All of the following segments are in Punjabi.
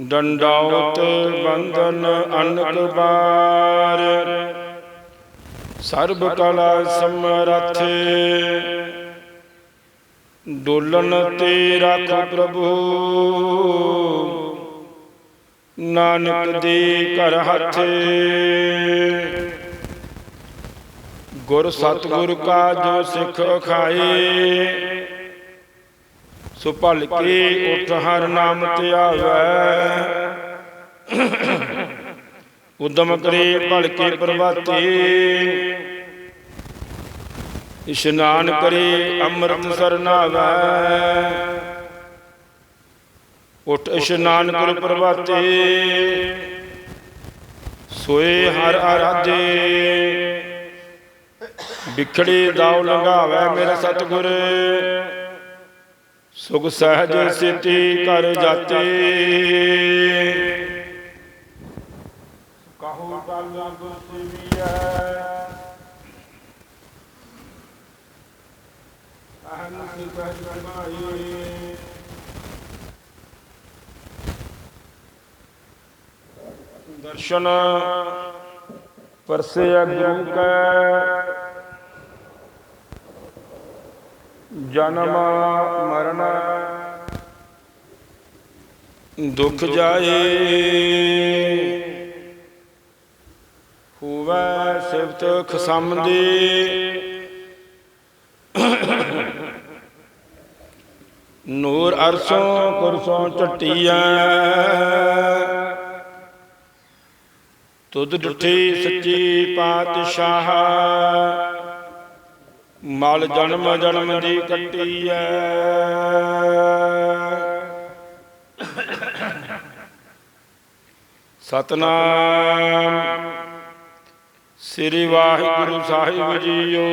ਡੰਡਾਉਤ ਬੰਧਨ ਅਨਕ ਬਾਰ। ਸਰਬ ਕਲਾ ਸਮਰਥ। ਡੋਲਨ ਤੇ ਰੱਖ ਪ੍ਰਭੂ। ਨਾਨਕ ਦੇ ਘਰ ਹੱਥ। ਗੁਰ ਸਤਿਗੁਰ ਕਾ ਜੋ ਸਿੱਖ ਖਾਏ ਸੋ ਭਲ ਉਠ ਹਰ ਨਾਮ ਧਿਆਵੈ ਉਦਮ ਕਰੇ ਭਲ ਕੇ ਇਸ਼ਨਾਨ ਕਰੇ ਅੰਮ੍ਰਿਤ ਸਰਨਾਵੈ ਉਠ ਇਸ਼ਨਾਨ ਕਰ ਪ੍ਰਭਾਤੇ। ਸੋਏ ਹਰ ਆਰਾਧੇ ਵਿਖੜੇ ਦਾਉ ਲੰਘਾਵੇ ਮੇਰਾ ਸਤਿਗੁਰ। ਸੁਖ ਸਹਜ ਸਿਤੀ ਕਰ ਜਾਤੇ ਕਹੋ ਕਲ ਗੁਰਸਿਵੀਐ ਅਹੰ ਸਿਤਹਿ ਜਮਾਈ ਦਰਸ਼ਨ ਪਰਸੇ ਗੁਰੂ ਕੈ ਜਨਮ ਮਰਨ। ਦੁਖ ਜਾਏ। ਹੋਵੇ ਸਿਫਤ ਖਸਮ ਦੀ ਨੂਰ ਅਰਸੋਂ ਕੁਰਸੋਂ ਟਟੀਆਂ ਤੁਧ ਡੁੱਠੀ ਸੱਚੀ ਪਾਤਸ਼ਾਹ। ਮਲ ਜਨਮ ਜਨਮ ਦੀ ਕੱਟੀ ਐ ਸਤਨਾਮ ਸ੍ਰੀ ਵਾਹਿਗੁਰੂ ਸਾਹਿਬ ਜੀਓ।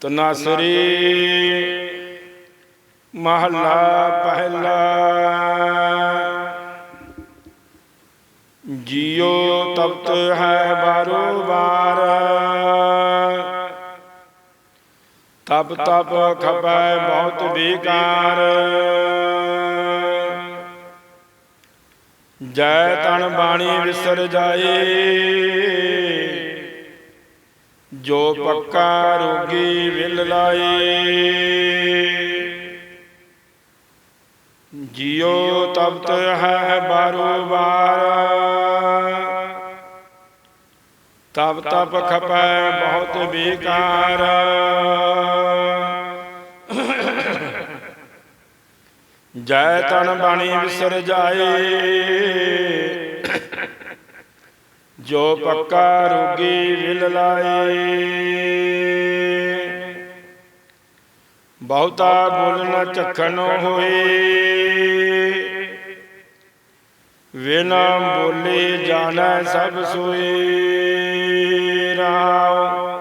ਤਨਾਸਰੀ ਮਹੱਲਾ ਪਹਿਲਾ। ਜਿਉ ਤਪਤ ਹੈ ਬਾਰੋ ਬਾਰ ਤਪ ਤਪ ਖਪੈ ਬਹੁਤ ਬੇਕਾਰ ਜੈ ਤਨ ਬਾਣੀ ਵਿਸਰ ਜਾਏ। ਜੋ ਪੱਕਾ ਰੋਗੀ ਵਿਲ ਲਾਏ। ਜਿਉ ਤਪਤ ਹੈ ਬਾਰੋ ਬਾਰ ਤਪ ਖਪੈ ਬਹੁਤ ਬੇਕਾਰ। ਜੈ ਤਨ ਬਾਣੀ ਵਿਸਰ ਜਾਏ। ਜੋ ਪੱਕਾ ਰੋਗੀ ਵਿਲ ਲਾਏ। ਬਹੁਤਾ ਬੋਲਣ ਚੱਖਣ ਹੋਏ। ਵਿਨਾ ਬੋਲੇ ਜਾਣੈ ਸਭ ਸੋਏ ਰਾਮ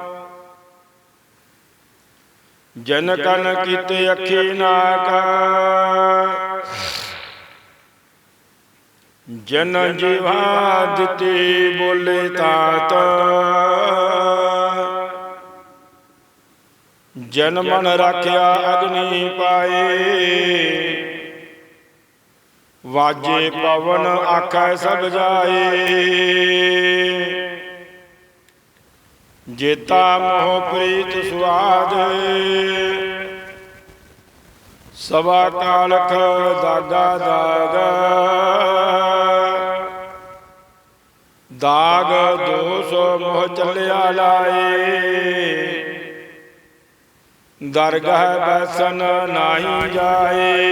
ਜਨ ਕਨ ਕੀਤੇ ਅੱਖੀ ਨਾਕ ਜਨ ਜੀਵਾ ਦਿੱਤੀ ਬੋਲੇ ਤਾਤ। ਜਨ ਮਨ ਰਾਖਿਆ ਅਗਨੀ ਪਾਏ। ਵਾਜੇ ਪਵਨ ਆਖੈ ਸਭ ਜਾਏ। ਜੇਤਾ ਮੋਹ ਪ੍ਰੀਤ ਸੁਆਦ। ਸਵਾ ਕਾਲਖ ਦਾਗਾ ਦਾਗ। ਦਾਗ ਦੋਸ ਮੋਹ ਚੱਲਿਆ ਲਾਏ। ਦਰਗਾਹ ਬੈਸਨ ਨਾਹੀ ਜਾਏ।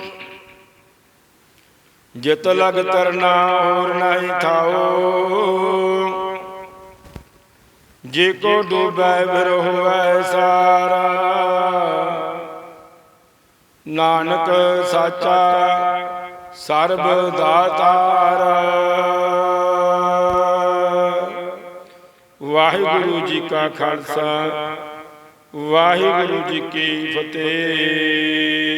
ਜਿਤ ਲਗ ਤਰਨਾ ਹੋਰ ਨਹੀਂ ਥਾਓ ਜੇ ਕੋ ਡੂਬੈ, ਫਿਰ ਹੋਵੈ ਸਾਰਾ। ਨਾਨਕ ਸਾਚਾ ਸਰਬ ਦਾਤਾਰ। ਵਾਹਿਗੁਰੂ ਜੀ ਕਾ ਖਾਲਸਾ, ਵਾਹਿਗੁਰੂ ਜੀ ਕੀ ਫਤਿਹ।